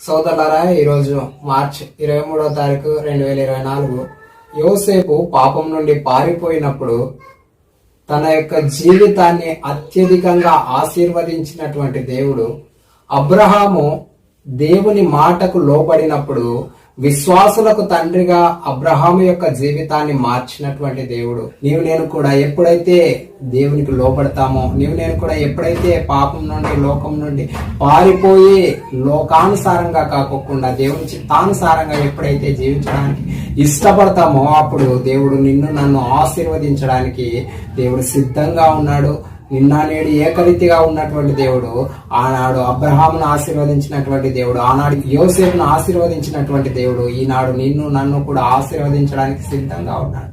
సోదరులారా ఈరోజు మార్చ్ ఇరవై మూడో తారీఖు రెండు వేల ఇరవై నాలుగు. యోసేపు పాపం నుండి పారిపోయినప్పుడు తన యొక్క జీవితాన్ని అత్యధికంగా ఆశీర్వదించినటువంటి దేవుడు అబ్రహాము దేవుని మాటకు లోబడినప్పుడు విశ్వాసులకు తండ్రిగా అబ్రహాము యొక్క జీవితాన్ని మార్చినటువంటి దేవుడు. నీవు నేను కూడా ఎప్పుడైతే దేవునికి లోపడతామో నీవు నేను కూడా ఎప్పుడైతే పాపం నుండి లోకం నుండి పారిపోయి లోకానుసారంగా కాకోకుండా దేవుని చిత్తానుసారంగా ఎప్పుడైతే జీవించడానికి ఇష్టపడతామో అప్పుడు దేవుడు నిన్ను నన్ను ఆశీర్వదించడానికి దేవుడు సిద్ధంగా ఉన్నాడు. నిన్న నేడు ఏకరీతిగా ఉన్నటువంటి దేవుడు ఆనాడు అబ్రహామును ఆశీర్వదించినటువంటి దేవుడు ఆనాడు యోసేపును ఆశీర్వదించినటువంటి దేవుడు ఈనాడు నిన్ను నన్ను కూడా ఆశీర్వదించడానికి సిద్ధంగా ఉన్నాడు.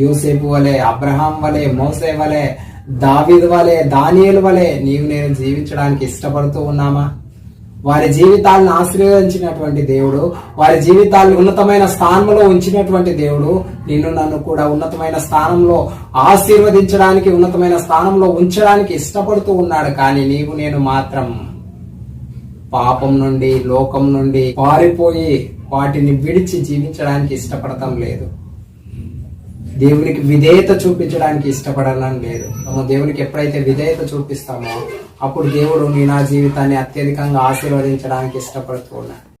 యోసేపు వలె అబ్రహాం వలె మోసే వలె దావిద్ వలె దానియలు వలె నీవు నేను జీవించడానికి ఇష్టపడుతూ ఉన్నామా? వారి జీవితాలను ఆశీర్వదించినటువంటి దేవుడు వారి జీవితాలను ఉన్నతమైన స్థానంలో ఉంచినటువంటి దేవుడు నిన్ను నన్ను కూడా ఉన్నతమైన స్థానంలో ఆశీర్వదించడానికి ఉన్నతమైన స్థానంలో ఉంచడానికి ఇష్టపడుతూ ఉన్నాడు. కానీ నీవు నేను మాత్రం పాపం నుండి లోకం నుండి పారిపోయి వాటిని విడిచి జీవించడానికి ఇష్టపడటం లేదు. దేవునికి విధేయత చూపించడానికి ఇష్టపడాలని లేదు. మనం దేవునికి ఎప్పుడైతే విధేయత చూపిస్తామో అప్పుడు దేవుడు నీ నా జీవితాన్ని అత్యధికంగా ఆశీర్వదించడానికి ఇష్టపడుతూ ఉన్నాడు.